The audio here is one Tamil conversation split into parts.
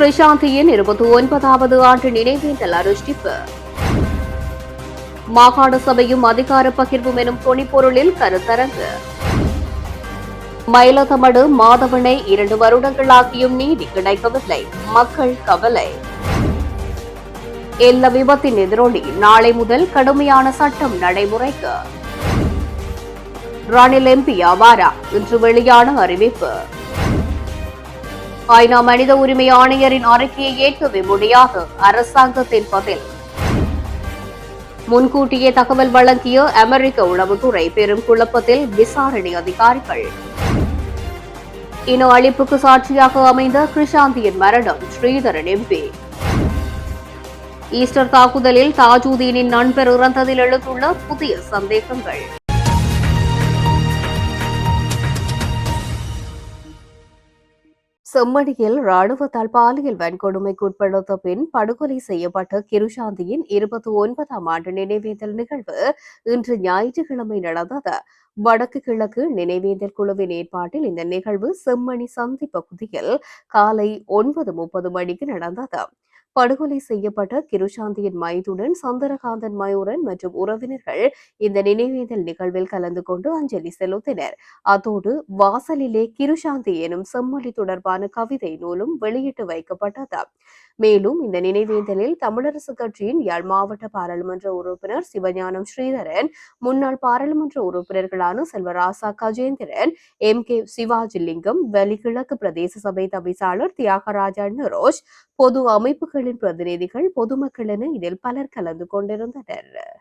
கிருஷாந்தியின் இருபத்தி ஒன்பதாவது ஆண்டு நினைவேந்தல் அனுஷ்டிப்பு மாகாண சபையும் அதிகார பகிர்வும் எனும் துணிப்பொருளில் கருத்தரங்கு. மயிலத்தமடு மாதவனை இரண்டு வருடங்களாகியும் நீதி கிடைக்கவில்லை மக்கள் கவலை. எல்ல விபத்தின் எதிரொலி நாளை முதல் கடுமையான சட்டம் நடைமுறைக்கு. ரணில் எம்பி அவாரா இன்று வெளியான அறிவிப்பு. ஐநா மனித உரிமை ஆணையரின் அறிக்கையை ஏற்கவே முடியாது அரசாங்கத்தின் பதில். முன்கூட்டியே தகவல் வழங்கிய அமெரிக்க உளவுத்துறை பெரும் குழப்பத்தில் விசாரணை அதிகாரிகள். இன அழிப்புக்கு சாட்சியாக அமைந்த கிருஷாந்தியின் மரணம் ஸ்ரீதரன் எம்பி. ஈஸ்டர் தாக்குதலில் தாஜூதீனின் நண்பர் இறந்ததில் எழுந்துள்ள புதிய சந்தேகங்கள். செம்மணியில் ராணுவத்தால் பாலியல் வன்கொடுமைக்கு உட்படுத்த பின் படுகொலை செய்யப்பட்ட கிருஷாந்தியின் இருபத்தி ஒன்பதாம் ஆண்டு நினைவேந்தல் நிகழ்வு இன்று ஞாயிற்றுக்கிழமை நடந்தது. வடக்கு கிழக்கு நினைவேந்தல் குழுவின் ஏற்பாட்டில் இந்த நிகழ்வு செம்மணி சந்தி பகுதியில் காலை ஒன்பது முப்பது மணிக்கு நடந்தது. படுகொலை செய்யப்பட்ட கிருஷாந்தியின் மைதுடன் சந்திரகாந்தன் மயூரன் மற்றும் உறவினர்கள் இந்த நினைவேந்தல் நிகழ்வில் கலந்து கொண்டு அஞ்சலி செலுத்தினர். அதோடு வாசலிலே கிருஷாந்தி எனும் செம்மொழி தொடர்பான கவிதை நூலும் வெளியிட்டு வைக்கப்பட்டது. மேலும் இந்த நினைவேந்தலில் தமிழரசு கட்சியின் யாழ் மாவட்ட பாராளுமன்ற உறுப்பினர் சிவஞானம் ஸ்ரீதரன் முன்னாள் பாராளுமன்ற உறுப்பினர்களான செல்வராசா கஜேந்திரன் எம் கே சிவாஜிலிங்கம் வெளிகிழக்கு பிரதேச சபை தவிசாளர் தியாகராஜா நரோஷ் பொது அமைப்புகளின் பிரதிநிதிகள் பொதுமக்கள் என இதில் பலர் கலந்து கொண்டிருந்தனர்.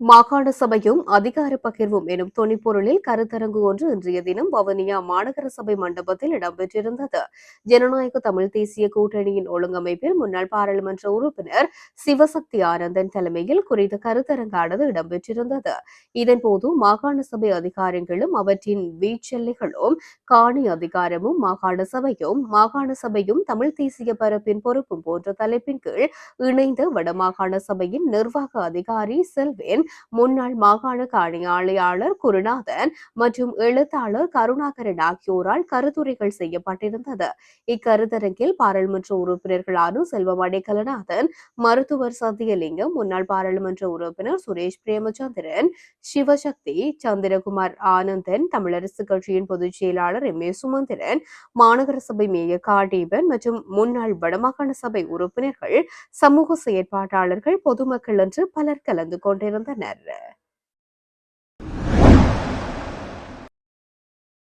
மாகாண சபையும் அதிகார பகிர்வும் எனும் தொனிப்பொருளில் கருத்தரங்கு ஒன்று இன்றைய தினம் வவுனியா மாநகர சபை மண்டபத்தில் இடம்பெற்றிருந்தது. ஜனநாயக தமிழ் தேசிய கூட்டணியின் ஒழுங்கமைப்பில் முன்னாள் பாராளுமன்ற உறுப்பினர் சிவசக்தி ஆனந்தன் தலைமையில் குறித்த கருத்தரங்கானது இடம்பெற்றிருந்தது. இதன்போது மாகாண சபை அதிகாரங்களும் அவற்றின் வீச்செல்லைகளும் காணி அதிகாரமும் மாகாண சபையும் மாகாண சபையும் தமிழ் தேசிய பரப்பின் பொறுப்பும் போன்ற தலைப்பின் கீழ் இணைந்த வடமாகாண சபையின் நிர்வாக அதிகாரி செல்வேன் முன்னாள் மாகாண காணியாளர் குருநாதன் மற்றும் எழுத்தாளர் கருணாகரன் ஆகியோரால் கருத்துரைகள் செய்யப்பட்டிருந்தது. இக்கருத்தரங்கில் பாராளுமன்ற உறுப்பினர்களான செல்வம் அடைக்கலநாதன் மருத்துவர் சத்தியலிங்கம் முன்னாள் பாராளுமன்ற உறுப்பினர் சுரேஷ் பிரேமச்சந்திரன் சிவசக்தி சந்திரகுமார் ஆனந்தன் தமிழரசு கட்சியின் பொதுச் செயலாளர் எம். ஏ. சுமந்திரன் மாநகர சபை மேயர் காடீபன் மற்றும் முன்னாள் வடமாகாண சபை உறுப்பினர்கள் சமூக செயற்பாட்டாளர்கள் பொதுமக்கள் என்று பலர் கலந்து கொண்டிருந்தனர்.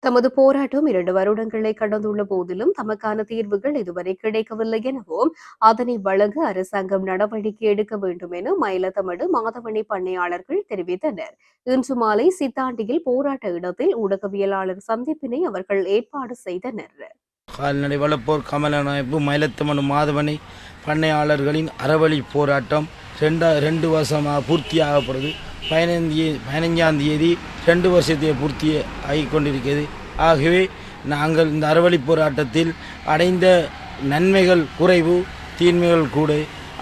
தமது போராட்டம் இரண்டு வருடங்களை கடந்துள்ள போதிலும் தமக்கான தீர்வுகள் இதுவரை கிடைக்கவில்லை எனவும் அதனை வழங்க அரசாங்கம் நடவடிக்கை எடுக்க வேண்டும் என மயிலத்தமடு மாதவணி பண்ணையாளர்கள் தெரிவித்தனர். இன்று மாலை சித்தாண்டியில் போராட்ட இடத்தில் ஊடகவியலாளர் சந்திப்பினை அவர்கள் ஏற்பாடு செய்தனர். கால்நடை வளர்ப்போர் கமலநாயப்பு மயிலத்தமனு மாதவணி பண்ணையாளர்களின் அறவழி போராட்டம் ரெண்டா ரெண்டு வருஷமாக பூர்த்தியாகப்படுது. பதினைந்து பதினஞ்சாம் தேதி ரெண்டு வருஷத்தை பூர்த்தி ஆகி கொண்டிருக்கிறது. ஆகவே நாங்கள் இந்த அறவழி போராட்டத்தில் அடைந்த நன்மைகள் குறைவு தீன்மைகள் கூட.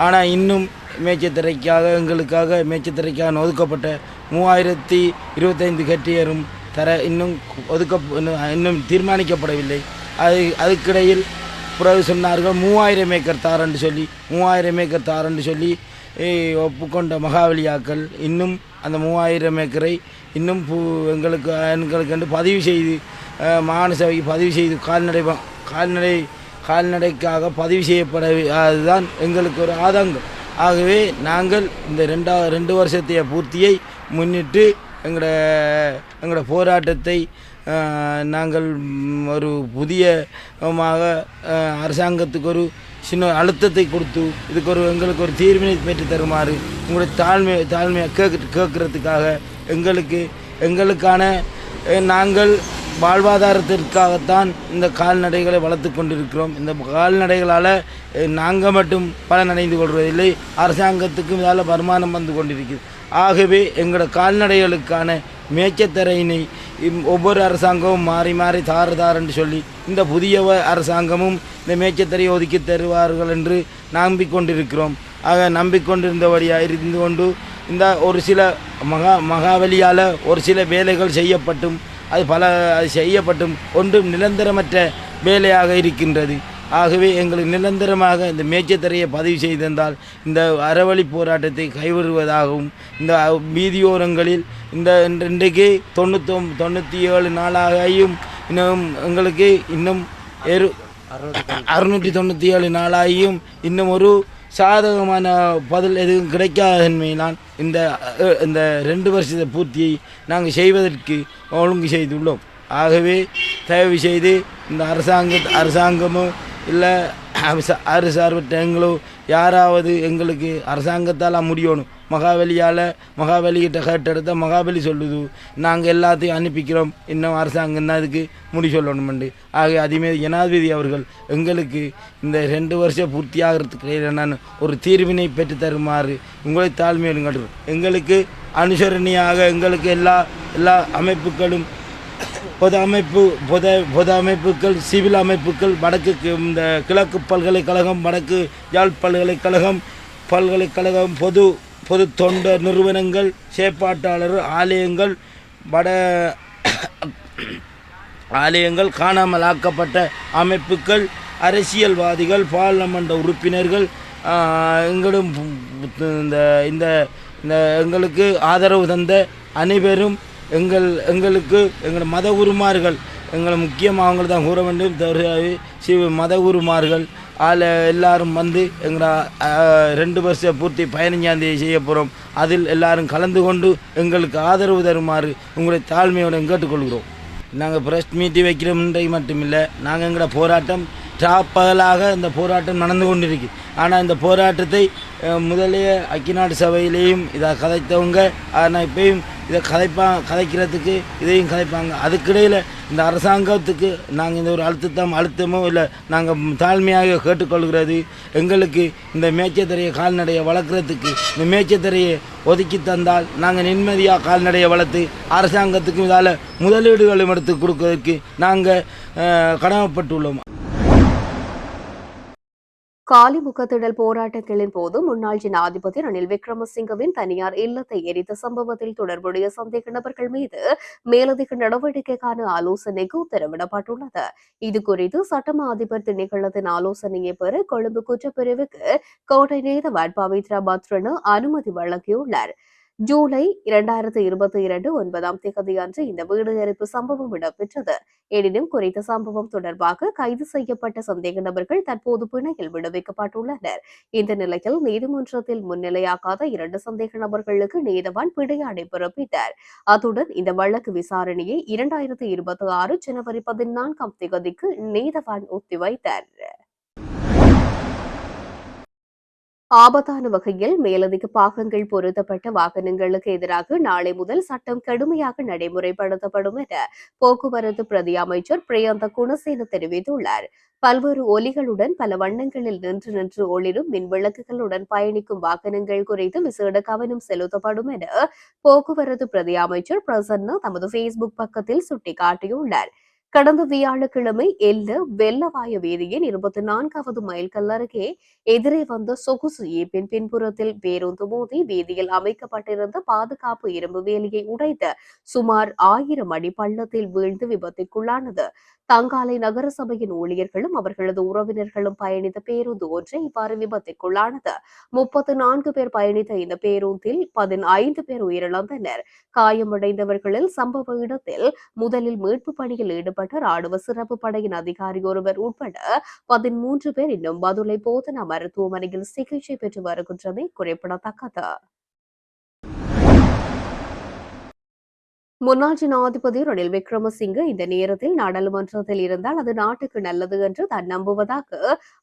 ஆனால் இன்னும் மேய்ச்சத்திரைக்காக எங்களுக்காக மேய்ச்சத்திரைக்காக ஒதுக்கப்பட்ட மூவாயிரத்தி இருபத்தைந்து கட்டியரும் தர இன்னும் ஒதுக்க இன்னும் தீர்மானிக்கப்படவில்லை. அது அதுக்கிடையில் பிறகு சொன்னார்கள் மூவாயிரம் ஏக்கர் தாரன்னு சொல்லி மூவாயிரம் ஏக்கர் தாரன்னு சொல்லி ஒப்புக்கொண்ட மகாவலியாக்கள் இன்னும் அந்த மூவாயிரம் ஏக்கரை இன்னும் பூ எங்களுக்கு எங்களுக்கு என்று பதிவு செய்து மாகாண சபைக்கு பதிவு செய்து கால்நடை வ- கால்நடை கால்நடைக்காக பதிவு செய்யப்பட அதுதான் எங்களுக்கு ஒரு ஆதங்கம். ஆகவே நாங்கள் இந்த ரெண்டா ரெண்டு வருஷத்தைய பூர்த்தியை முன்னிட்டு எங்களோட எங்களோட போராட்டத்தை நாங்கள் ஒரு புதிய மாக அரசாங்கத்துக்கு ஒரு சின்ன அழுத்தத்தை கொடுத்து இதுக்கு ஒரு எங்களுக்கு ஒரு தீர்வினை பெற்று தருமாறு உங்களுடைய தாழ்மை தாழ்மையை கேட்க கேட்கறதுக்காக எங்களுக்கு எங்களுக்கான நாங்கள் வாழ்வாதாரத்திற்காகத்தான் இந்த கால்நடைகளை வளர்த்து கொண்டிருக்கிறோம். இந்த கால்நடைகளால் நாங்கள் மட்டும் பலனடைந்து கொள்வதில்லை அரசாங்கத்துக்கும் இதால் வருமானம் வந்து கொண்டிருக்குது. ஆகவே எங்களோட கால்நடைகளுக்கான மேய்ச்சத்தரையினை ஒவ்வொரு அரசாங்கமும் மாறி மாறி தாறு தாருன்னு சொல்லி இந்த புதிய அரசாங்கமும் இந்த மேச்சத்தறி ஒதுக்கி தருவார்கள் என்று நம்பிக்கொண்டிருக்கிறோம். ஆக நம்பிக்கொண்டிருந்தபடியாக இருந்து கொண்டு இந்த ஒரு சில மகா மகாவலியால் ஒரு சில வேலைகள் செய்யப்பட்டும். அது பல அது செய்யப்பட்டும். ஒன்றும் நிரந்தரமற்ற வேலையாக இருக்கின்றது. ஆகவே எங்களுக்கு நிரந்தரமாக இந்த மேய்ச்சத்தரையை பதிவு செய்திருந்தால் இந்த அறவழி போராட்டத்தை கைவிடுவதாகவும் இந்த வீதியோரங்களில் இந்த இன்றைக்கு தொண்ணூத்தொ தொண்ணூற்றி ஏழு நாளாகியும் இன்னும் எங்களுக்கு இன்னும் எரு அறுநூற்றி தொண்ணூற்றி ஏழு நாளாகியும் இன்னும் ஒரு சாதகமான பதில் எதுவும் கிடைக்காதன்மையினால் இந்த இந்த ரெண்டு வருஷத்தை பூர்த்தியை நாங்கள் செய்வதற்கு ஒழுங்கு செய்துள்ளோம். ஆகவே தயவு செய்து இந்த அரசாங்க அரசாங்கமும் இல்லை அரசார்பற்ற எங்களோ யாராவது எங்களுக்கு அரசாங்கத்தால் முடியணும் மகாபலியால் மகாவலிகிட்ட கேட்டெடுத்த மகாபலி சொல்லுது. நாங்கள் எல்லாத்தையும் அனுப்பிக்கிறோம். இன்னும் அரசாங்கம் தான் அதுக்கு முடி சொல்லணுமெண்டு. ஆக அதேமாரி ஜனாதிபதி அவர்கள் எங்களுக்கு இந்த ரெண்டு வருஷம் பூர்த்தி ஆகிறதுக்கு நான் ஒரு தீர்வினை பெற்று தருமாறு உங்களை தாழ்மையோடு எங்களுக்கு அனுசரணையாக எங்களுக்கு எல்லா எல்லா அமைப்புகளும் பொது அமைப்பு பொது பொது அமைப்புகள் சிவில் அமைப்புகள் வடக்கு இந்த கிழக்கு பல்கலைக்கழகம் வடக்கு யாழ் பல்கலைக்கழகம் பல்கலைக்கழகம் பொது பொது தொண்டர் நிறுவனங்கள் செயற்பாட்டாளர் ஆலயங்கள் வட ஆலயங்கள் காணாமல் ஆக்கப்பட்ட அமைப்புகள் அரசியல்வாதிகள் பாராளுமன்ற உறுப்பினர்கள் எங்களும் இந்த இந்த இந்த எங்களுக்கு ஆதரவு தந்த அனைவரும் எங்கள் எங்களுக்கு எங்கள் மத குருமார்கள் எங்களை முக்கியமாக அவங்களை தான் கூற வேண்டும். தவிர சிவ மத குருமார்கள் அதில் எல்லாரும் வந்து எங்களை ரெண்டு வருஷம் பூர்த்தி பதினஞ்சாந்தேதி செய்ய போகிறோம் அதில் எல்லாரும் கலந்து கொண்டு எங்களுக்கு ஆதரவு தருமாறு உங்களை தாழ்மையுடன் கேட்டுக்கொள்கிறோம். நாங்கள் ப்ரெஸ் மீட்டி வைக்கிறோம்ன்றை மட்டுமில்லை. நாங்கள் எங்களோட போராட்டம் பகலாக இந்த போராட்டம் நடந்து கொண்டிருக்கு. ஆனால் இந்த போராட்டத்தை முதலிய அக்கிநாடு சபையிலேயும் இதை கதைத்தவங்க ஆனால் இப்பயும் இதை கதைப்பா கதைக்கிறதுக்கு இதையும் கதைப்பாங்க. அதுக்கிடையில் இந்த அரசாங்கத்துக்கு நாங்கள் இந்த ஒரு அழுத்தத்தம் அழுத்தமோ இல்லை நாங்கள் தாழ்மையாக கேட்டுக்கொள்கிறது எங்களுக்கு இந்த மேய்ச்சத்திரையை கால்நடையை வளர்க்குறதுக்கு இந்த மேய்ச்சத்தரையை ஒதுக்கி தந்தால் நாங்கள் நிம்மதியாக கால்நடையை வளர்த்து அரசாங்கத்துக்கு இதால் முதலீடுகளும் எடுத்து கொடுக்கறதுக்கு நாங்கள் கடமைப்பட்டுள்ளோம். காலி முகத்திடல் போராட்டங்களின் போது முன்னாள் ஜனாதிபதி ரணில் விக்ரமசிங்கவின் தனியார் இல்லத்தை எரித்த சம்பவத்தில் தொடர்புடைய சந்தேக நபர்கள் மீது மேலதிக நடவடிக்கைக்கான ஆலோசனைக்கு உத்தரவிடப்பட்டுள்ளது. இதுகுறித்து சட்டம அதிபர் திணைக்களத்தின் ஆலோசனையை பெற கொழும்பு குற்றப்பிரிவுக்கு கோட்டை நீதவான் வாட்பாவித்ரா பத்ரனு அனுமதி வழங்கியுள்ளார். ஜூலை இரண்டாயிரத்தி இருபத்தி இரண்டு ஒன்பதாம் தேதி அன்று இந்த வீடு எரிப்பு சம்பவம் இடம்பெற்றது. எனினும் குறித்த சம்பவம் தொடர்பாக கைது செய்யப்பட்ட சந்தேக நபர்கள் தற்போது பிணையில் விடுவிக்கப்பட்டுள்ளனர். இந்த நிலையில் நீதிமன்றத்தில் முன்னிலையாகாத இரண்டு சந்தேக நபர்களுக்கு நீதவான் பிடியாணை பிறப்பித்தார். அத்துடன் இந்த வழக்கு விசாரணையை இரண்டாயிரத்தி இருபத்தி ஆறு ஜனவரி பதினான்காம் தேதிக்கு நீதவான் ஒத்திவைத்தார். ஆபத்தான வகையில் மேலதிக பாகங்கள் பொருத்தப்பட்ட வாகனங்களுக்கு எதிராக நாளை முதல் சட்டம் கடுமையாக நடைமுறைப்படுத்தப்படும் என போக்குவரத்து பிரதி அமைச்சர் பிரியந்த குணசேன தெரிவித்துள்ளார். பல்வேறு ஒலிகளுடன் பல வண்ணங்களில் நின்று நின்று ஒளிரும் மின் விளக்குகளுடன் பயணிக்கும் வாகனங்கள் குறித்து விசேட கவனம் செலுத்தப்படும் என போக்குவரத்து பிரதி அமைச்சர் பிரசன்னா தமது பேஸ்புக் பக்கத்தில் சுட்டிக்காட்டியுள்ளார். கடந்த வியாழக்கிழமை எல்ல வெள்ளவாய வீதியின் இருபத்தி நான்காவது மைல் கல்லருகே எதிரே வந்த சொகுசு ஏப்பின் பின்புறத்தில் பேருந்து மோதி வீதியில் அமைக்கப்பட்டிருந்த பாதுகாப்பு இரும்பு வேலியை உடைத்த சுமார் ஆயிரம் அடி பள்ளத்தில் வீழ்ந்து விபத்துக்குள்ளானது. தங்காலை நகரசபையின் ஊழியர்களும் அவர்களது உறவினர்களும் பயணித்த பேருந்து ஒன்றை இவ்வாறு விபத்துக்குள்ளானது முப்பத்து நான்கு பேர் பயணித்த இந்த பேருந்தில் பதினைந்து பேர் உயிரிழந்தனர். காயமடைந்தவர்களில் சம்பவ இடத்தில் முதலில் மீட்பு பணியில் ஈடுபட்ட ராணுவ சிறப்பு படையின் அதிகாரி ஒருவர் உட்பட பதிமூன்று பேர் இன்னும் பதுளை போதனா மருத்துவமனையில் சிகிச்சை பெற்று வருகின்றமை குறிப்பிடத்தக்கது. முன்னாள் ஜனாதிபதி ரணில் விக்ரமசிங்கே இந்த நேரத்தில் நாடாளுமன்றத்தில் இருந்தால் அது நாட்டுக்கு நல்லது என்று தான் நம்புவதாக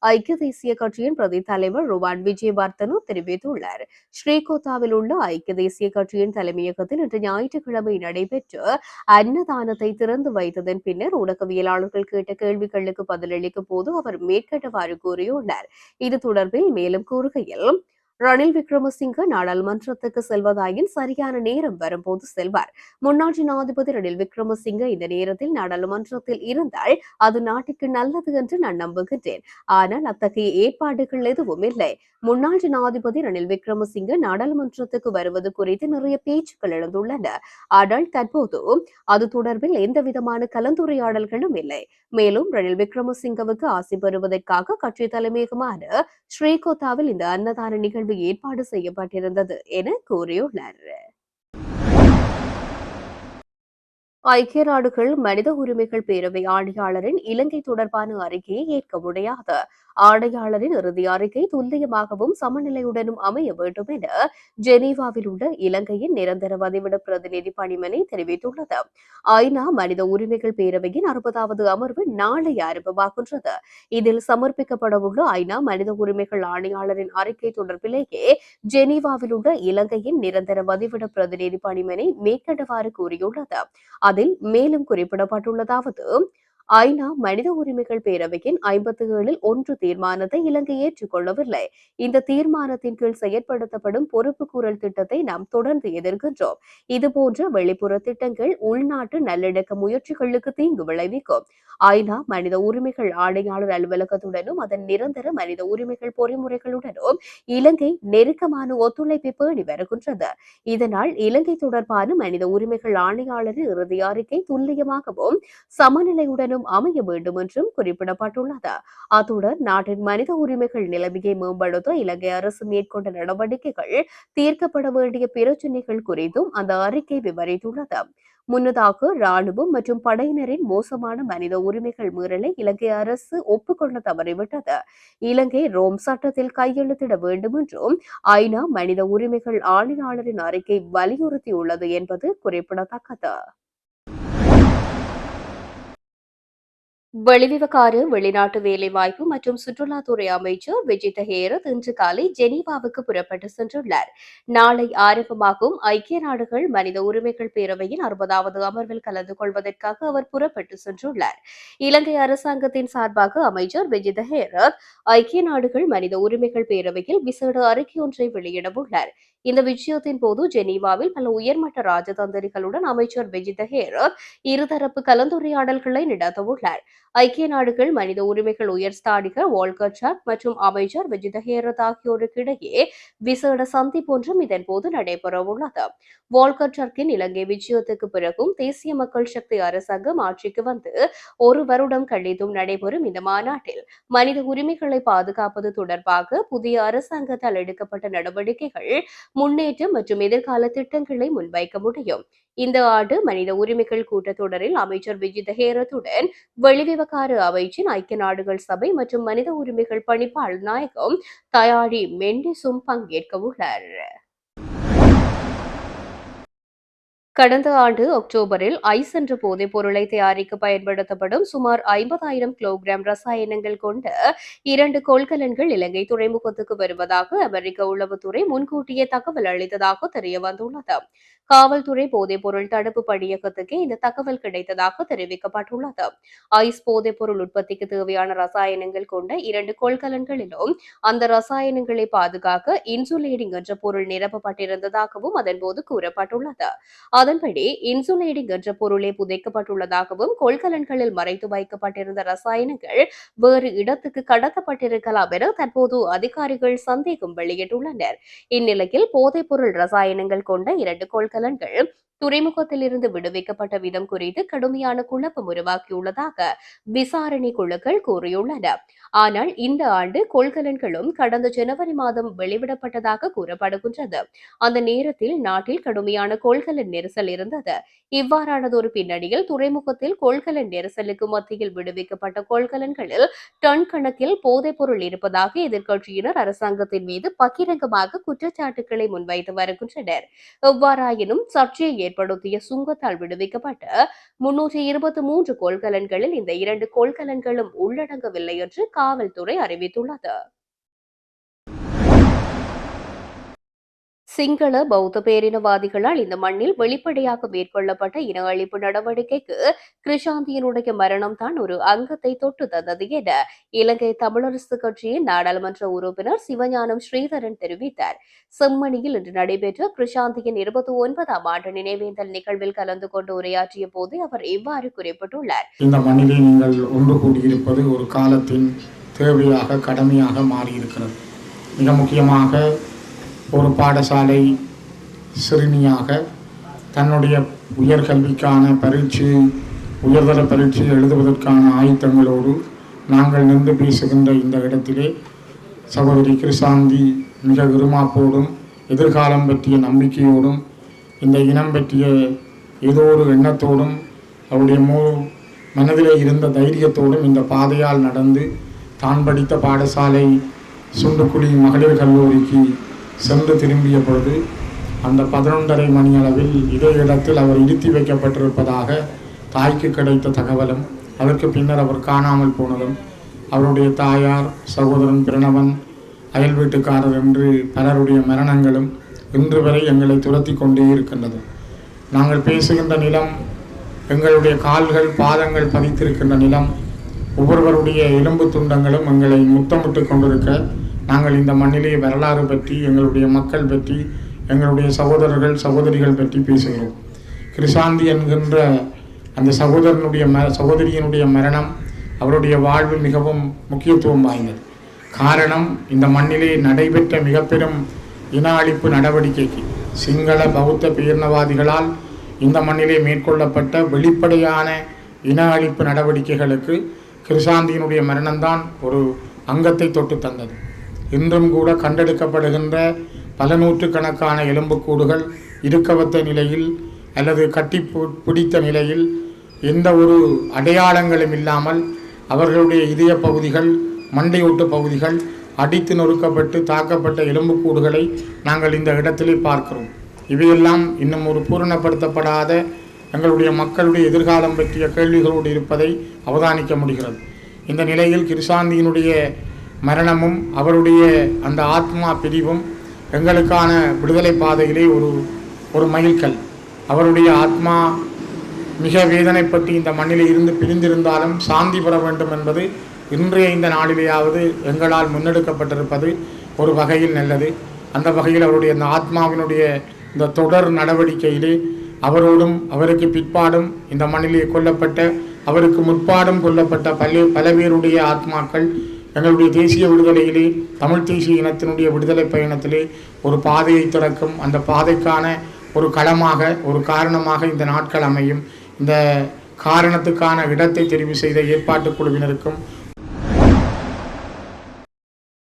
ஐக்கிய தேசிய கட்சியின் பிரதி தலைவர் ருவான் விஜயவர்த்தனு தெரிவித்துள்ளார். ஸ்ரீகோத்தாவில் உள்ள ஐக்கிய தேசிய கட்சியின் தலைமையகத்தில் இன்று ஞாயிற்றுக்கிழமை நடைபெற்ற அன்னதானத்தை திறந்து வைத்ததன் பின்னர் ஊடகவியலாளர்கள் கேட்ட கேள்விகளுக்கு பதிலளிக்கும் போது அவர் மேற்கண்டவாறு கூறியுள்ளார். இது தொடர்பில் மேலும் கூறுகையில் ரணில் விக்ரமசிங்க நாடாளுமன்றத்துக்கு செல்வதாயின் சரியான நேரம் வரும்போது செல்வார். முன்னாள் ஜனாதிபதி ரணில் விக்ரமசிங்க இந்த நேரத்தில் நாடாளுமன்றத்தில் இருந்தால் அது நாட்டுக்கு நல்லது என்று நான் நம்புகின்றேன். ஆனால் அத்தகைய ஏற்பாடுகள் எதுவும் இல்லை. முன்னாள் ஜனாதிபதி ரணில் விக்ரமசிங்க நாடாளுமன்றத்துக்கு வருவது குறித்து நிறைய பேச்சுக்கள் எழுந்துள்ளன. ஆனால் தற்போது அது தொடர்பில் எந்த விதமான கலந்துரையாடல்களும் இல்லை. மேலும் ரணில் விக்ரமசிங்கவுக்கு ஆசி பெறுவதற்காக கட்சி தலைமையகமான ஸ்ரீகோத்தாவில் இந்த அன்னதான நிகழ்வு ஏற்பாடு செய்யப்பட்டிருந்தது என கூறியுள்ளார். ஐக்கிய நாடுகள் மனித உரிமைகள் பேரவை ஆணையாளரின் இலங்கை தொடர்பான அறிக்கையை ஏற்க முடியாது. ஆணையாளரின் இறுதி அறிக்கை துல்லியமாகவும் சமநிலையுடனும் அமைய வேண்டும் என ஜெனீவாவில் உள்ள இலங்கையின் நிரந்தர வதிவிட பிரதிநிதி பணிமனை தெரிவித்துள்ளது. ஐநா மனித உரிமைகள் பேரவையின் அறுபதாவது அமர்வு நாளை ஆரம்பமாகின்றது. இதில் சமர்ப்பிக்கப்படவுள்ள ஐநா மனித உரிமைகள் ஆணையாளரின் அறிக்கை தொடர்பிலேயே ஜெனீவாவில் உள்ள இலங்கையின் நிரந்தர வதிவிட பிரதிநிதி பணிமனை மேற்கண்டவாறு கூறியுள்ளது. அதில் மேலும் குறிப்பிடப்பட்டுள்ளதாவது ஐநா மனித உரிமைகள் பேரவையின் ஐம்பத்தி ஏழில் ஒன்று தீர்மானத்தை இலங்கை ஏற்றுக்கொள்ளவில்லை. இந்த தீர்மானத்தின் கீழ் செயற்படுத்தப்படும் பொறுப்பு கூறல் திட்டத்தை நாம் தொடர்ந்து எதிர்க்கின்றோம். இதுபோன்ற வெளிப்புற திட்டங்கள் உள்நாட்டு நல்லிணக்க முயற்சிகளுக்கு தீங்கு விளைவிக்கும். ஐநா மனித உரிமைகள் ஆணையாளர் அலுவலகத்துடனும் அதன் நிரந்தர மனித உரிமைகள் பொறிமுறைகளுடனும் இலங்கை நெருக்கமான ஒத்துழைப்பை பேணி வருகின்றது. இதனால் இலங்கை தொடர்பான மனித உரிமைகள் ஆணையாளரின் இறுதி அறிக்கை துல்லியமாகவும் சமநிலையுடன் சமநிலையுடனும் அமைய வேண்டும் என்றும் குறிப்பிடப்பட்டுள்ளது. அத்துடன் நாட்டின் மனித உரிமைகள் நிலைமையை மேம்படுத்த இலங்கை அரசு மேற்கொண்ட நடவடிக்கைகள் தீர்க்கப்பட வேண்டிய பிரச்சினைகள் குறித்தும் அந்த அறிக்கை விவரித்துள்ளது. முன்னதாக ராணுவம் மற்றும் படையினரின் மோசமான மனித உரிமைகள் மீறலை இலங்கை அரசு ஒப்புக்கொள்ள தவறிவிட்டது. இலங்கை ரோம் சட்டத்தில் கையெழுத்திட வேண்டும் என்றும் ஐநா மனித உரிமைகள் ஆணையாளரின் அறிக்கை வலியுறுத்தியுள்ளது என்பது குறிப்பிடத்தக்கது. வெளிவிவகார வெளிநாட்டு வேலைவாய்ப்பு மற்றும் சுற்றுலாத்துறை அமைச்சர் விஜித ஹேரத் இன்று காலை ஜெனீவாவுக்கு புறப்பட்டு சென்றுள்ளார். நாளை ஆரம்பமாகும் ஐக்கிய நாடுகள் மனித உரிமைகள் பேரவையின் அறுபதாவது அமர்வில் கலந்து கொள்வதற்காக அவர் புறப்பட்டு சென்றுள்ளார். இலங்கை அரசாங்கத்தின் சார்பாக அமைச்சர் விஜித ஹேரத் ஐக்கிய நாடுகள் மனித உரிமைகள் பேரவையில் விசேட அறிக்கை ஒன்றை வெளியிடவுள்ளார். இந்த விஜயத்தின் போது ஜெனீவாவில் பல உயர்மட்ட ராஜதந்திரிகளுடன் அமைச்சர் விஜித ஹேரத் இருதரப்பு கலந்துரையாடல்களை நடத்தவுள்ளார். ஐக்கிய நாடுகள் மனித உரிமைகள் உயர்ஸ்தானிகர் வால்கர் சாக் மற்றும் அமைச்சர் விஜித ஹேரத் ஆகியோருக்கிடையே விசேட சந்திப்பொன்றும் இதன் போது நடைபெறவுள்ளது. வால்கர் சர்க்கின் இலங்கை விஜயத்துக்கு பிறகும் தேசிய மக்கள் சக்தி அரசாங்கம் ஆட்சிக்கு வந்து ஒரு வருடம் கழித்தும் நடைபெறும் இந்த மாநாட்டில் மனித உரிமைகளை பாதுகாப்பது தொடர்பாக புதிய அரசாங்கத்தால் எடுக்கப்பட்ட நடவடிக்கைகள் முன்னேற்றம் மற்றும் எதிர்கால திட்டங்களை முன்வைக்க முடியும். இந்த ஆண்டு மனித உரிமைகள் கூட்டத்தொடரில் அமைச்சர் விஜித் ஹேரத்துடன் வெளிவிவகார அமைச்சின் ஐக்கிய நாடுகள் சபை மற்றும் மனித உரிமைகள் பணிப்பாளர் நாயகம் தயாரி மெண்டிசும் பங்கேற்க உள்ளார் கடந்த ஆண்டு அக்டோபரில் ஐஸ் என்ற போதைப் பொருளை தயாரிக்க பயன்படுத்தப்படும் சுமார் ஐம்பதாயிரம் கிலோகிராம் ரசாயனங்கள் கொண்ட இரண்டு கொள்கலன்கள் இலங்கை துறைமுகத்துக்கு வருவதாக அமெரிக்க உளவுத்துறை முன்கூட்டியே தகவல் அளித்ததாக தெரிய வந்துள்ளது. காவல்துறை போதைப் பொருள் தடுப்பு பணியகத்துக்கு இந்த தகவல் கிடைத்ததாக தெரிவிக்கப்பட்டுள்ளது. ஐஸ் போதைப் பொருள் உற்பத்திக்கு தேவையான ரசாயனங்கள் கொண்ட இரண்டு கொள்கலன்களிலும் அந்த ரசாயனங்களை பாதுகாக்க இன்சுலேடிங் என்ற பொருள் நிரப்பப்பட்டிருந்ததாகவும் அதன்போது கூறப்பட்டுள்ளது. அதன்படி இன்சுலேடிங் என்ற பொருளே புதைக்கப்பட்டுள்ளதாகவும் கொள்கலன்களில் மறைத்து வைக்கப்பட்டிருந்த ரசாயனங்கள் வேறு இடத்துக்கு கடத்தப்பட்டிருக்கலாம் என தற்போது அதிகாரிகள் சந்தேகம் வெளியிட்டுள்ளனர். இந்நிலையில் போதைப் பொருள் ரசாயனங்கள் கொண்ட இரண்டு கொள்கலன்கள் துறைமுகத்தில் இருந்து விடுவிக்கப்பட்ட விதம் குறித்து கடுமையான குழப்பம் உருவாக்கியுள்ளதாக விசாரணை குழுக்கள் கூறியுள்ளன. ஆனால் இந்த ஆண்டு கொள்கலன்களும் கடந்த ஜனவரி மாதம் வெளிவிடப்பட்டதாக கூறப்படுகின்றது. அந்த நேரத்தில் நாட்டில் கடுமையான கொள்கலன் நெரிசல் இருந்தது. இவ்வாறானதொரு பின்னணியில் துறைமுகத்தில் கொள்கலன் நெரிசலுக்கு மத்தியில் விடுவிக்கப்பட்ட கொள்கலன்களில் டன் கணக்கில் போதைப் பொருள் இருப்பதாக எதிர்க்கட்சியினர் அரசாங்கத்தின் மீது பகிரங்கமாக குற்றச்சாட்டுகளை முன்வைத்து வருகின்றனர். எவ்வாறாயினும் சர்ச்சையை ஏற்படுத்திய சுங்கத்தால் விடுவிக்கப்பட்ட முன்னூற்றி இருபத்தி மூன்று கொள்கலன்களில் இந்த இரண்டு கொள்கலன்களும் உள்ளடங்கவில்லை என்று காவல்துறை அறிவித்துள்ளது. சிங்கள பௌத்த பேரினவாதிகளால் இந்த மண்ணில் வெளிப்படையாக மேற்கொள்ளப்பட்ட இன அழிப்பு நடவடிக்கைக்கு கிருஷாந்தியனுடைய மரணம் தான் ஒரு அங்கத்தை தொட்டு தந்தது என இலங்கை தமிழரசு கட்சியின் நாடாளுமன்ற உறுப்பினர் சிவஞானம் ஸ்ரீதரன் தெரிவித்தார். செம்மணியில் இன்று நடைபெற்ற கிருஷாந்தியின் இருபத்தி ஒன்பதாம் ஆண்டு நினைவேந்தல் நிகழ்வில் கலந்து கொண்டு உரையாற்றிய போது அவர் இவ்வாறு குறிப்பிட்டுள்ளார். இந்த மண்ணிலே நீங்கள் ஒன்று கூடியிருப்பது ஒரு காலத்தின் தேவையாக கடமையாக மாறியிருக்கிறது. மிக முக்கியமாக ஒரு பாடசாலை சிறுமியாக தன்னுடைய உயர்கல்விக்கான பரீட்சை உயர்தர பரீட்சை எழுதுவதற்கான ஆயுத்தங்களோடு நாங்கள் நின்று பேசுகின்ற இந்த இடத்திலே சகோதரி கிருசாந்தி மிக விருமாப்போடும் எதிர்காலம் பற்றிய நம்பிக்கையோடும் இந்த இனம் பற்றிய ஏதோ ஒரு எண்ணத்தோடும் அவருடைய மூ மனதிலே இருந்த தைரியத்தோடும் இந்த பாதையால் நடந்து தான் படித்த பாடசாலை சுண்டுக்குழி மகளிர் கல்லூரிக்கு சென்று திரும்பிய பொழுது அந்த பதினொன்றரை மணி அளவில் இதே இடத்தில் அவர் இடித்து வைக்கப்பட்டிருப்பதாக தாய்க்கு கிடைத்த தகவலும் அதற்கு பின்னர் அவர் காணாமல் போனதும் அவருடைய தாயார் சகோதரன் பிரணவன் அயல் வீட்டுக்காரர் என்று பலருடைய மரணங்களும் இன்று வரை எங்களை துரத்தி கொண்டே இருக்கின்றது. நாங்கள் பேசுகின்ற நிலம் எங்களுடைய கால்கள் பாதங்கள் பதித்திருக்கின்ற நிலம் ஒவ்வொருவருடைய எலும்பு துண்டங்களும் எங்களை முத்தமிட்டு கொண்டிருக்க நாங்கள் இந்த மண்ணிலே வரலாறு பற்றி எங்களுடைய மக்கள் பற்றி எங்களுடைய சகோதரர்கள் சகோதரிகள் பற்றி பேசுகிறோம். கிருஷாந்தி என்கின்ற அந்த சகோதரனுடைய ம சகோதரியினுடைய மரணம் அவருடைய வாழ்வு மிகவும் முக்கியத்துவம் வாய்ந்தது. காரணம் இந்த மண்ணிலே நடைபெற்ற மிக பெரும் இன அழிப்பு நடவடிக்கைக்கு சிங்கள பௌத்த பேரினவாதிகளால் இந்த மண்ணிலே மேற்கொள்ளப்பட்ட வெளிப்படையான இன அழிப்பு நடவடிக்கைகளுக்கு கிருஷாந்தியினுடைய மரணம்தான் ஒரு அங்கத்தை தொட்டு தந்தது. இன்றும் கூட கண்டெடுக்கப்படுகின்ற பல நூற்றுக்கணக்கான எலும்புக்கூடுகள் இருக்கவத்த நிலையில் அல்லது கட்டி பு- பிடித்த நிலையில் எந்த ஒரு அடையாளங்களும் இல்லாமல் அவர்களுடைய இதய பகுதிகள் மண்டையோட்டு பகுதிகள் அடித்து நொறுக்கப்பட்டு தாக்கப்பட்ட எலும்புக்கூடுகளை நாங்கள் இந்த இடத்திலே பார்க்கிறோம். இவையெல்லாம் இன்னும் ஒரு பூரணப்படுத்தப்படாத எங்களுடைய மக்களுடைய எதிர்காலம் பற்றிய கேள்விகளோடு இருப்பதை அவதானிக்க முடிகிறது. இந்த நிலையில் கிருஷாந்தியினுடைய மரணமும் அவருடைய அந்த ஆத்மா பிரிவும் எங்களுக்கான விடுதலை பாதையிலே ஒரு ஒரு மயில்கல் அவருடைய ஆத்மா மிக வேதனைப்பட்டு இந்த மண்ணில் இருந்து பிரிந்திருந்தாலும் சாந்தி பெற வேண்டும் என்பது இன்றைய இந்த நாளிலேயாவது எங்களால் முன்னெடுக்கப்பட்டிருப்பது ஒரு வகையில் நல்லது. அந்த வகையில் அவருடைய அந்த ஆத்மாவினுடைய இந்த தொடர் நடவடிக்கையிலே அவரோடும் அவருக்கு பிற்பாடும் இந்த மண்ணிலே கொல்லப்பட்ட அவருக்கு முற்பாடும் கொல்லப்பட்ட பல பல பேருடைய ஆத்மாக்கள் எங்களுடைய தேசிய விடுதலையிலே தமிழ் தேசிய இனத்தினுடைய விடுதலை பயணத்திலே ஒரு பாதையை திறக்கும் அந்த பாதைக்கான ஒரு களமாக ஒரு காரணமாக இந்த நாட்கள் அமையும். இந்த காரணத்துக்கான இடத்தை தெரிவு செய்த ஏற்பாட்டு குழுவினருக்கும்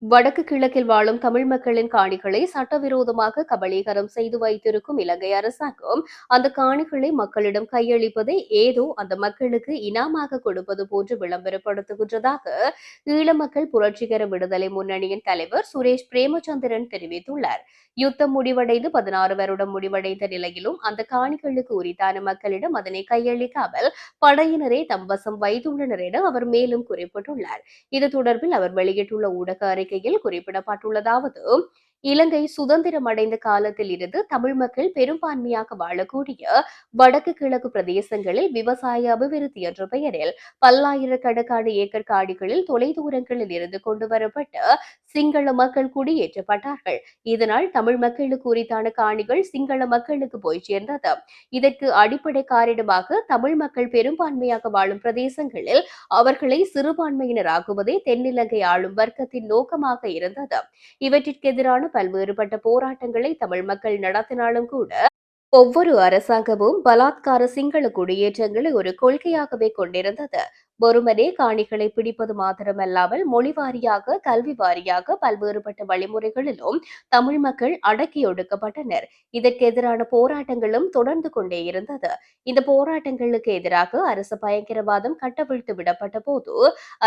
வடக்கு கிழக்கில் வாழும் தமிழ் மக்களின் காணிகளை சட்டவிரோதமாக கபளீகரம் செய்து வைத்திருக்கும் இலங்கை அரசாங்கம் அந்த காணிகளை மக்களிடம் கையளிப்பதை ஏதோ அந்த மக்களுக்கு இனாமாக கொடுப்பது போன்று விளம்பரப்படுத்துகின்றதாக ஈழ மக்கள் புரட்சிகர விடுதலை முன்னணியின் தலைவர் சுரேஷ் பிரேமச்சந்திரன் தெரிவித்துள்ளார். யுத்தம் முடிவடைந்து பதினாறு வருடம் முடிவடைந்த நிலையிலும் அந்த காணிகளுக்கு உரித்தான மக்களிடம் அதனை கையளிக்காமல் படையினரே தம் வசம் வைத்துள்ளனர் என அவர் மேலும் குறிப்பிட்டுள்ளார். இது தொடர்பில் அவர் வெளியிட்டுள்ள ஊடக அறிக்கையில் குறிப்பிடப்பட்டுள்ளதாவது இலங்கை சுதந்திரம் அடைந்த காலத்தில் இருந்து தமிழ் மக்கள் பெரும்பான்மையாக வாழக்கூடிய வடக்கு கிழக்கு பிரதேசங்களில் விவசாய அபிவிருத்தி என்ற பெயரில் பல்லாயிரக்கணக்கான ஏக்கர் காடுகளில் தொலைதூரங்களில் இருந்து கொண்டு வரப்பட்ட சிங்கள மக்கள் குடியேற்றப்பட்டார்கள். இதனால் தமிழ் மக்களுக்கு உரித்தான காணிகள் சிங்கள மக்களுக்கு போய் சேர்ந்தது. இதற்கு அடிப்படை காரணமாக தமிழ் மக்கள் பெரும்பான்மையாக வாழும் பிரதேசங்களில் அவர்களை சிறுபான்மையினராக்குவதே தென்னிலங்கை ஆளும் வர்க்கத்தின் நோக்கமாக இருந்தது. இவற்றிற்கு எதிரான பல்வேறுபட்ட போராட்டங்களை தமிழ் மக்கள் நடத்தினாலும் கூட ஒவ்வொரு அரசாங்கமும் பலாத்கார சிங்கள குடியேற்றங்களை ஒரு கொள்கையாகவே கொண்டிருந்தது. வெறுமனே காணிகளை பிடிப்பது மாத்திரமல்லாமல் மொழி வாரியாக கல்வி வாரியாக பல்வேறுபட்ட வழிமுறைகளிலும் தமிழ் மக்கள் அடக்கி ஒடுக்கப்பட்டனர். இதற்கு எதிரான போராட்டங்களும் தொடர்ந்து கொண்டே இருந்தது. இந்த போராட்டங்களுக்கு எதிராக அரசு பயங்கரவாதம் கட்டவிழ்த்து விடப்பட்ட போது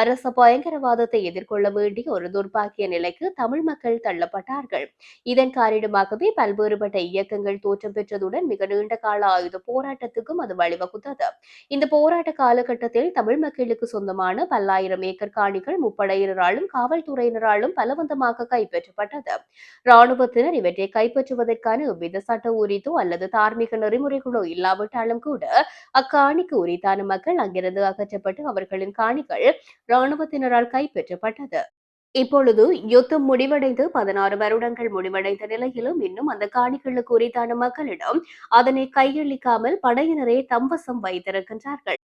அரசு பயங்கரவாதத்தை எதிர்கொள்ள வேண்டிய ஒரு துர்பாக்கிய நிலைக்கு தமிழ் மக்கள் தள்ளப்பட்டார்கள். இதன் காரணமாகவே பல்வேறுபட்ட இயக்கங்கள் தோற்றம் பெற்றதுடன் மிக நீண்ட கால ஆயுத போராட்டத்துக்கும் அது வழிவகுத்தது. இந்த போராட்ட காலகட்டத்தில் தமிழ் மக்கள் காணிகளுக்கு சொந்தமான பல்லாயிரம் ஏக்கர் காணிகள் முப்படையினராலும் காவல்துறையினராலும் பலவந்தமாக கைப்பற்றப்பட்டது. ராணுவத்தினர் இவற்றை கைப்பற்றுவதற்கான எவ்வித சட்ட உரித்தோ அல்லது தார்மீக நெறிமுறைகளோ இல்லாவிட்டாலும் கூட அக்காணிக்கு உரித்தான மக்கள் அங்கிருந்து அகற்றப்பட்டு அவர்களின் காணிகள் ராணுவத்தினரால் கைப்பற்றப்பட்டது. இப்பொழுது யுத்தம் முடிவடைந்து பதினாறு வருடங்கள் முடிவடைந்த நிலையிலும் இன்னும் அந்த காணிகளுக்கு உரித்தான மக்களிடம் அதனை கையளிக்காமல் படையினரே தம்பசம் வைத்திருக்கின்றார்கள்.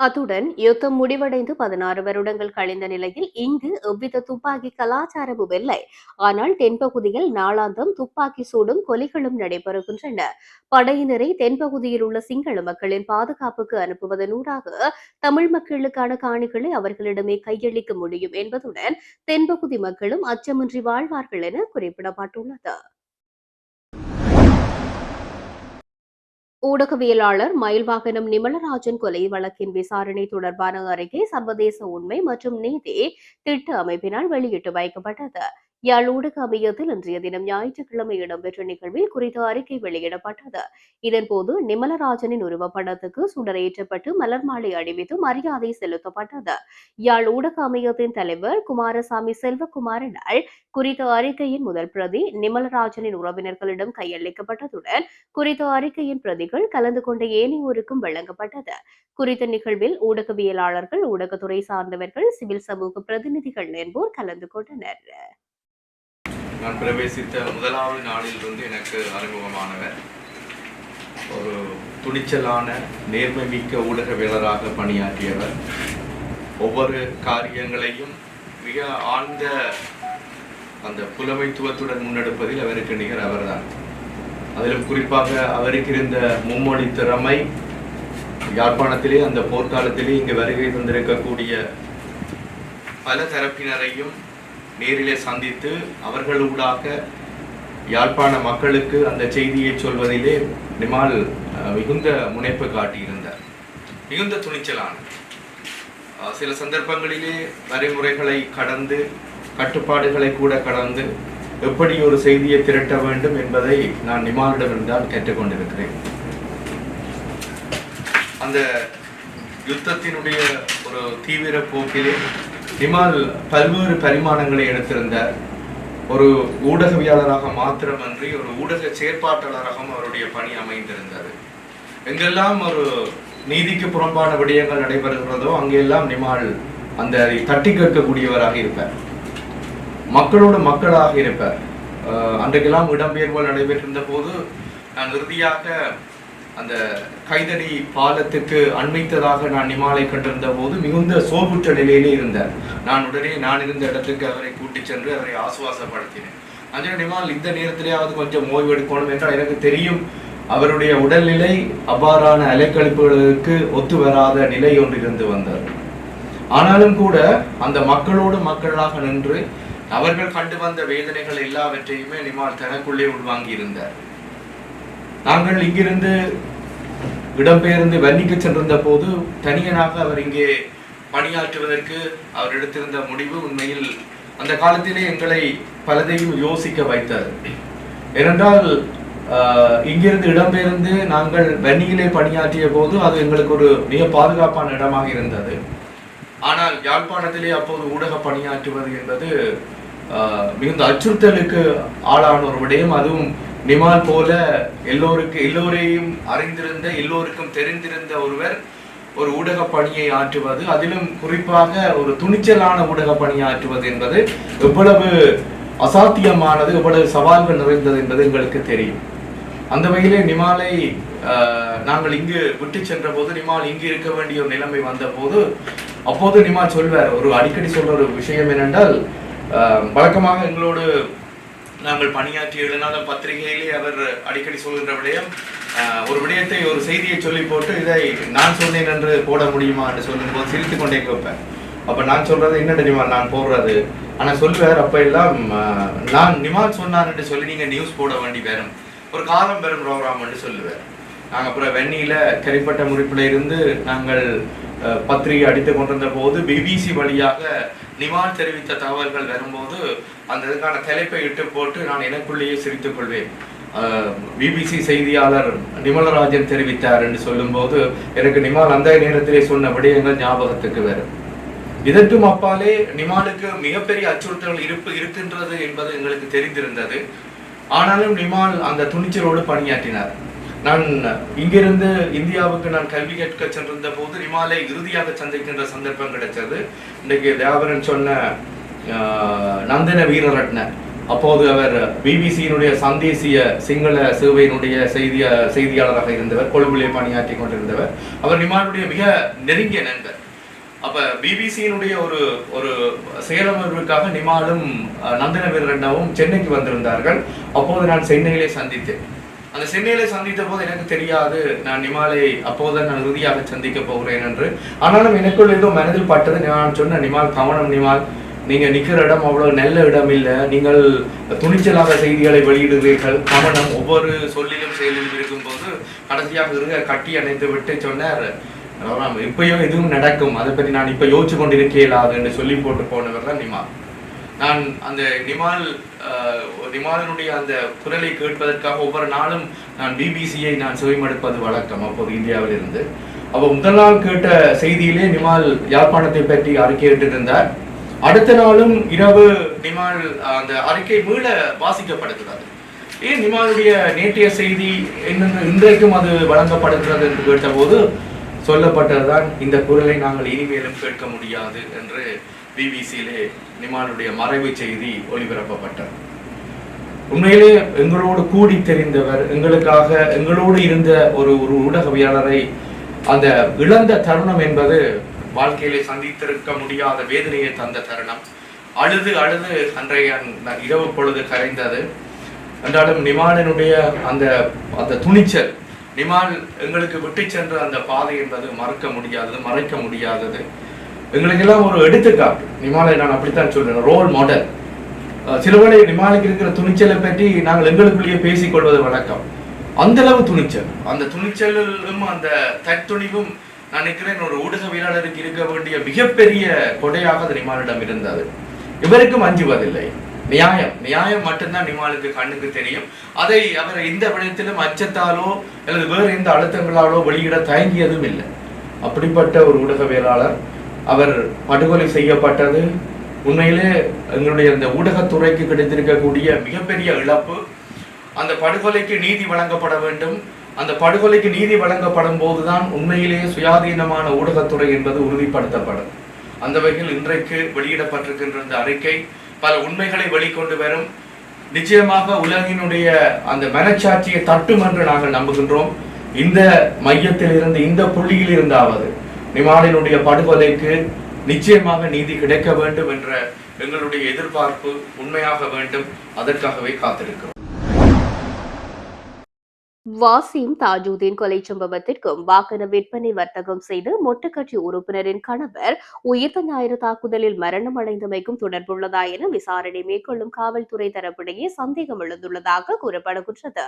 அத்துடன் யுத்தம் முடிவடைந்து பதினாறு வருடங்கள் கழிந்த நிலையில் இங்கு எவ்வித துப்பாக்கி கலாச்சாரமும் இல்லை. ஆனால் தென்பகுதியில் நாளாந்தம் துப்பாக்கி சூடும் கொலிகளும் நடைபெறுகின்றன. படையினரை தென்பகுதியில் உள்ள சிங்கள மக்களின் பாதுகாப்புக்கு அனுப்புவதனூடாக தமிழ் மக்களுக்கான காணிகளை அவர்களிடமே கையளிக்க முடியும் என்பதுடன் தென்பகுதி மக்களும் அச்சமின்றி வாழ்வார்கள் என குறிப்பிடப்பட்டுள்ளது. ஊடகவியலாளர் மயில்வாகனம் நிமலராஜன் கொலை வழக்கின் விசாரணை தொடர்பான அறிக்கை சர்வதேச உண்மை மற்றும் நீதி திட்ட அமைப்பினால் வெளியிட்டு வைக்கப்பட்டது. யாழ் ஊடக அமையத்தில் இன்றைய தினம் ஞாயிற்றுக்கிழமை இடம்பெற்ற நிகழ்வில் குறித்த அறிக்கை வெளியிடப்பட்டது. இதன்போது நிமலராஜனின் உருவப்படத்துக்கு சுடரேற்றப்பட்டு மலர் மாலை அணிவித்து மரியாதை செலுத்தப்பட்டது. யாழ் ஊடக அமையத்தின் தலைவர் குமாரசாமி செல்வகுமாரனால் குறித்த அறிக்கையின் முதல் பிரதி நிமலராஜனின் உறவினர்களிடம் கையளிக்கப்பட்டதுடன் குறித்த அறிக்கையின் பிரதிகள் கலந்து கொண்ட ஏனையோருக்கும் வழங்கப்பட்டது. குறித்த நிகழ்வில் ஊடகவியலாளர்கள் ஊடகத்துறை சார்ந்தவர்கள் சிவில் சமூக பிரதிநிதிகள் என்போர் கலந்து கொண்டனர். நான் பிரவேசித்த முதலாவது நாளிலிருந்து எனக்கு அறிமுகமானவர். ஒரு துணிச்சலான நேர்மை மிக்க ஊடகவியலராக பணியாற்றியவர். ஒவ்வொரு காரியங்களையும் மிக ஆழ்ந்த அந்த புலமைத்துவத்துடன் முன்னெடுப்பதில் அவருக்கு நிகர் அவர்தான். அதிலும் குறிப்பாக அவருக்கு இருந்த மும்மொழி திறமை யாழ்ப்பாணத்திலே அந்த போர்க்காலத்திலே இங்கு வருகை தந்திருக்கக்கூடிய பல தரப்பினரையும் நேரிலே சந்தித்து அவர்களூடாக யாழ்ப்பாண மக்களுக்கு அந்த செய்தியை சொல்வதிலே நிமால் மிகுந்த முனைப்பு காட்டியிருந்தார். மிகுந்த துணிச்சலான சில சந்தர்ப்பங்களிலே வரைமுறைகளை கடந்து கட்டுப்பாடுகளை கூட கடந்து எப்படி ஒரு செய்தியை திரட்ட வேண்டும் என்பதை நான் நிமாலிடமிருந்தான் கற்றுக்கொண்டிருக்கிறேன் அந்த யுத்தத்தினுடைய ஒரு தீவிர போக்கிலே நிமால் பல்வேறு பரிமாணங்களை எடுத்திருந்தார் ஒரு ஊடகவியாளராக மாத்திரமன்றி ஒரு ஊடக செயற்பாட்டாளராகவும் அவருடைய பணி அமைந்திருந்தது. எங்கெல்லாம் ஒரு நீதிக்கு புறம்பான விடயங்கள் நடைபெறுகிறதோ அங்கெல்லாம் நிமால் அந்த அதை தட்டி கேட்கக்கூடியவராக இருப்பார். மக்களோடு மக்களாக இருப்பார். அன்றைக்கெல்லாம் இடம்பெயர்வுகள் நடைபெற்றிருந்த போது நான் இறுதியாக அந்த கைதடி பாலத்துக்கு அண்மைத்ததாக நான் நிமாலை கண்டிருந்த போது மிகுந்த சோர்வுற்ற நிலையிலே இருந்தார். நான் உடனே நான் இருந்த இடத்துக்கு அவரை கூட்டிச் சென்று அவரை ஆசுவாசப்படுத்தினேன். அஞ்சன நிமால் இந்த நேரத்திலேயாவது கொஞ்சம் ஓய்வு எடுக்கணும் என்றால் எனக்கு தெரியும் அவருடைய உடல்நிலை அவ்வாறான அலைக்கழிப்புகளுக்கு ஒத்து வராத நிலை ஒன்றிருந்து வந்தார் ஆனாலும் கூட அந்த மக்களோடு மக்களாக நின்று அவர்கள் கண்டு வந்த வேதனைகள் எல்லாவற்றையுமே நிமால் தனக்குள்ளே உள்வாங்கி இருந்தார் நாங்கள் இங்கிருந்து இடம்பெயர்ந்து வன்னிக்கு சென்றிருந்த போது தனியனாக அவர் இங்கே பணியாற்றுவதற்கு அவர் எடுத்திருந்த முடிவு உண்மையில் அந்த காலத்திலே எங்களை பலதையும் யோசிக்க வைத்தார் ஏனென்றால் இங்கிருந்து இடம்பெயர்ந்து நாங்கள் வன்னியிலே பணியாற்றிய போது அது எங்களுக்கு ஒரு மிக பாதுகாப்பான இடமாக இருந்தது. ஆனால் யாழ்ப்பாணத்திலே அப்போது ஊடக பணியாற்றுவது என்பது மிகுந்த அச்சுறுத்தலுக்கு ஆளான ஒரு விடயம். அதுவும் நிமால் போல எல்லோருக்கு எல்லோரையும் அறிந்திருந்த எல்லோருக்கும் தெரிந்திருந்த ஒருவர் ஒரு ஊடக பணியை ஆற்றுவது அதிலும் குறிப்பாக ஒரு துணிச்சலான ஊடக பணியை ஆற்றுவது என்பது எவ்வளவு அசாத்தியமானது எவ்வளவு சவால்கள் நிறைந்தது என்பது எங்களுக்கு தெரியும். அந்த வகையிலே நிமாலை நாங்கள் இங்கு விட்டு சென்ற போது நிமால் இங்கு இருக்க வேண்டிய ஒரு நிலைமை வந்த போது அப்போது நிமால் சொல்வார் ஒரு அடிக்கடி சொல்ற ஒரு விஷயம் என்னென்றால் வழக்கமாக எங்களோடு நாங்கள் பணியாற்றி எழுதினால பத்திரிகையிலே அவர் அடிக்கடி சொல்கின்ற விடயம் ஒரு விடயத்தை ஒரு செய்தியை சொல்லி போட்டு இதை நான் சொன்னேன் என்று போட முடியுமா என்று சொல்லும்போது சிரித்து கொண்டே கேட்பேன். அப்போ நான் சொல்றது என்ன தெரியுமா? நான் போடுறது. ஆனால் சொல்லுவார் அப்போ எல்லாம் நான் நிமால் சொன்னார் என்று சொல்லி நீங்கள் நியூஸ் போட வேண்டி வரும் ஒரு காலம் பெறும் ப்ரோக்ராம் என்று சொல்லுவார். நாங்கள் அப்புறம் வெண்ணியில் கரிப்பட்ட முறிப்பில் இருந்து நாங்கள் பத்திரிகை அடித்து கொண்டிருந்த போது பிபிசி வழியாக நிமால் தெரிவித்த தகவல்கள் வரும்போது அந்த இதுக்கான தலைப்பை இட்டு போட்டு நான் எனக்குள்ளேயே சிரித்துக் கொள்வேன். பிபிசி செய்தியாளர் நிமலராஜன் தெரிவித்தார் என்று சொல்லும்போது எனக்கு நிமால் அந்த நேரத்திலே சொன்ன விடயங்கள் ஞாபகத்துக்கு வரும். இதற்கும் அப்பாலே நிமாலுக்கு மிகப்பெரிய அச்சுறுத்தல் இருப்பு இருக்கின்றது என்பது எங்களுக்கு தெரிந்திருந்தது. ஆனாலும் நிமால் அந்த துணிச்சலோடு பணியாற்றினார். நான் இங்கிருந்து இந்தியாவுக்கு நான் கல்வி கேட்க சென்றிருந்த போது நிமாலை இறுதியாக சந்திக்கின்ற சந்தர்ப்பம் கிடைச்சது இன்றைக்கு தேவரன் சொன்ன நந்தின நந்தன வீரரட்ன. அப்போது அவர் பிபிசியினுடைய சந்தேசிய சிங்கள சேவையினுடைய செய்திய செய்தியாளராக இருந்தவர் கொழும்பிலே பணியாற்றி கொண்டிருந்தவர். அவர் நிமாலுடைய மிக நெருங்கிய நண்பர். அப்ப பிபிசியினுடைய ஒரு ஒரு செயலமர்வுக்காக நிமாலும் நந்தன வீரரண்ணாவும் சென்னைக்கு வந்திருந்தார்கள். அப்போது நான் சென்னையிலே சந்தித்தேன். அந்த சென்னையில சந்தித்த போது எனக்கு தெரியாது. நான் நிமாலை அப்போதுதான் நான் உறுதியாக சந்திக்க போகிறேன் என்று. ஆனாலும் எனக்குள் ஏதோ மனதில் பட்டது. நான் சொன்ன நிமால் கவனம் நிமால் நீங்க நிக்கிற இடம் அவ்வளவு நல்ல இடம் இல்லை. நீங்கள் துணிச்சலாக செய்திகளை வெளியிடுகிறீர்கள். கவனம் ஒவ்வொரு சொல்லிலும் செயலிலும் இருக்கும்போது கடைசியாக இருக கட்டி அணைத்து விட்டு சொன்னார் இப்பயும் எதுவும் நடக்கும். அதை பற்றி நான் இப்ப யோசிச்சு கொண்டிருக்கே இல்லாது என்று சொல்லி போட்டு போனவர் தான் நிமால். நான் அந்த நிமால் நிமாலினுடைய அந்த குரலை கேட்பதற்காக ஒவ்வொரு நாளும் நான் பிபிசியை நான் செவிமடுப்பது வழக்கம். அப்போது இந்தியாவில் இருந்து அப்போ முதல் நாள் கேட்ட செய்தியிலே நிமால் யாழ்ப்பாணத்தை பற்றி அறிக்கையிட்டிருந்தார். அடுத்த நாளும் இரவு நிமால் அந்த அறிக்கை மீள வாசிக்கப்படுகிறது. ஏன் நிமாலுடைய நேற்றைய செய்தி என்னென்ன இன்றைக்கும் அது வழங்கப்படுகிறது என்று கேட்டபோது சொல்லப்பட்டதுதான் இந்த குரலை நாங்கள் இனிமேலும் கேட்க முடியாது என்று பிபிசியிலே நிமானுடைய மறைவு செய்தி ஒளிபரப்பப்பட்டது. உண்மையிலே எங்களோடு கூடி தெரிந்தவர் எங்களுக்காக எங்களோடு இருந்த ஒரு ஒரு ஊடகவியாளரை அந்த இழந்த தருணம் என்பது வாழ்க்கையிலே சந்தித்திருக்க முடியாத வேதனையை தந்த தருணம். அழுது அழுது அன்றைய இரவு பொழுது கரைந்தது. என்றாலும் நிமாலினுடைய அந்த அந்த துணிச்சல் நிமால் எங்களுக்கு விட்டு சென்ற அந்த பாதை என்பது மறக்க முடியாதது மறைக்க முடியாதது. எங்களுக்கெல்லாம் ஒரு எடுத்துக்காட்டு. நிமாலை நான் அப்படித்தான் சொல்றேன். ரோல் மாடல் சிலவேளை நிமாலைக்கு இருக்கிற துணிச்சலை பற்றி நாங்கள் எங்களுக்குள்ளேயே பேசிக் கொள்வது வழக்கம். அந்த அளவு துணிச்சல். அந்த துணிச்சலும் அந்த தற்துணிவும் நான் நினைக்கிறேன் ஒரு ஊடகவியலாளருக்கு இருக்க வேண்டிய மிகப்பெரிய கொடையாக அது நிமாலிடம் இருந்தது. இவருக்கும் அஞ்சுவதில்லை. நியாயம். நியாயம் மட்டும்தான் நிமாலுக்கு கண்ணுக்கு தெரியும். அதை அவர் இந்த விடயத்திலும் அச்சத்தாலோ அல்லது வேறு எந்த அழுத்தங்களாலோ வெளியிட தயங்கியதும் இல்லை. அப்படிப்பட்ட ஒரு ஊடகவியலாளர் அவர் படுகொலை செய்யப்பட்டது. உண்மையிலே எங்களுடைய இந்த ஊடகத்துறைக்கு கிடைத்திருக்கக்கூடிய மிகப்பெரிய இழப்பு. அந்த படுகொலைக்கு நீதி வழங்கப்பட வேண்டும். அந்த படுகொலைக்கு நீதி வழங்கப்படும் போதுதான் உண்மையிலேயே சுயாதீனமான ஊடகத்துறை என்பது உறுதிப்படுத்தப்படும். அந்த வகையில் இன்றைக்கு வெளியிடப்பட்டிருக்கின்ற இந்த அறிக்கை பல உண்மைகளை வெளிக்கொண்டு வரும். நிச்சயமாக உலகினுடைய அந்த மனச்சாட்சியை தட்டும் என்று நாங்கள் நம்புகின்றோம். இந்த மையத்தில் இருந்து இந்த புள்ளியில் இருந்தாவது இமானினுடைய படுகொலைக்கு நிச்சயமாக நீதி கிடைக்க வேண்டும் என்ற எங்களுடைய எதிர்பார்ப்பு உண்மையாக வேண்டும். அதற்காகவே காத்திருக்கிறோம். வாசிம் தாஜுதீன் கொலை சம்பவத்திற்கும் வாகன விற்பனை வர்த்தகம் செய்து மொட்டுக்கட்சி உறுப்பினரின் கணவர் உயிர்த்த ஞாயிறு தாக்குதலில் மரணம் அடைந்தமைக்கும் தொடர்புள்ளதா என விசாரணை மேற்கொள்ளும் காவல்துறை தரப்பிடையே சந்தேகம் எழுந்துள்ளதாக கூறப்படுகின்றது.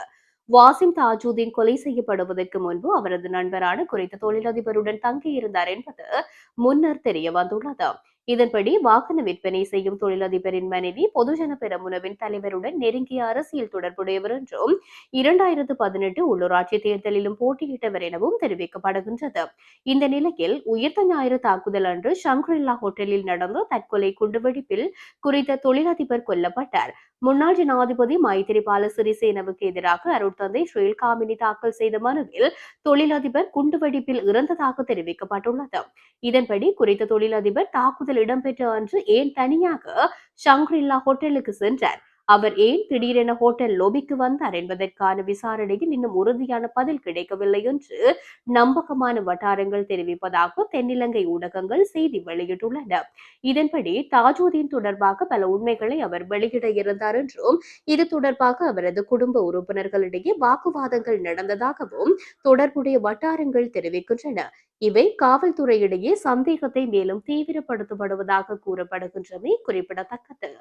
வாசிம் தாஜூதீன் கொலை செய்யப்படுவதற்கு முன்பு அவரது நண்பரான குறித்த தொழிலதிபருடன் தங்கியிருந்தார் என்பது முன்னர் தெரிய வந்துள்ளது. இதன்படி வாகன விற்பனை செய்யும் தொழிலதிபரின் மனைவி பொதுஜன பெரமுனவின் தலைவருடன் நெருங்கிய அரசியல் தொடர்புடையவர் என்றும் இரண்டாயிரத்து பதினெட்டு உள்ளூராட்சி தேர்தலிலும் போட்டியிட்டவர் எனவும் தெரிவிக்கப்படுகின்றது. இந்த நிலையில் உயிர்த்த ஞாயிறு தாக்குதல் அன்று ஷங்க்ரில்லா ஹோட்டலில் நடந்த தற்கொலை குண்டுவெடிப்பில் குறித்த தொழிலதிபர் கொல்லப்பட்டார். முன்னாள் ஜனாதிபதி மைத்திரிபால சிறிசேனவுக்கு எதிராக அருட்தந்தை ஸ்ரீல் காமினி தாக்கல் செய்த மனுவில் தொழிலதிபர் குண்டுவெடிப்பில் இறந்ததாக தெரிவிக்கப்பட்டுள்ளது. இதன்படி குறித்த தொழிலதிபர் தாக்குதல் இடம்பெற்ற அன்று ஏன் தனியாக ஷங்க்ரில்லா ஹோட்டலுக்கு சென்றார்? அவர் ஏன் திடீரென ஹோட்டல் லோபிக்கு வந்தார் என்பதற்கான விசாரணையில் இன்னும் உறுதியான பதில் கிடைக்கவில்லை என்று நம்பகமான வட்டாரங்கள் தெரிவிப்பதாக தென்னிலங்கை ஊடகங்கள் செய்தி வெளியிட்டுள்ளன. இதன்படி தாஜூதீன் தொடர்பாக பல உண்மைகளை அவர் வெளியிட இருந்தார் என்றும் இது தொடர்பாக அவரது குடும்ப உறுப்பினர்களிடையே வாக்குவாதங்கள் நடந்ததாகவும் தொடர்புடைய வட்டாரங்கள் தெரிவிக்கின்றன. இவை காவல்துறையிடையே சந்தேகத்தை மேலும் தீவிரப்படுத்தப்படுவதாக கூறப்படுகின்றமை குறிப்பிடத்தக்கது.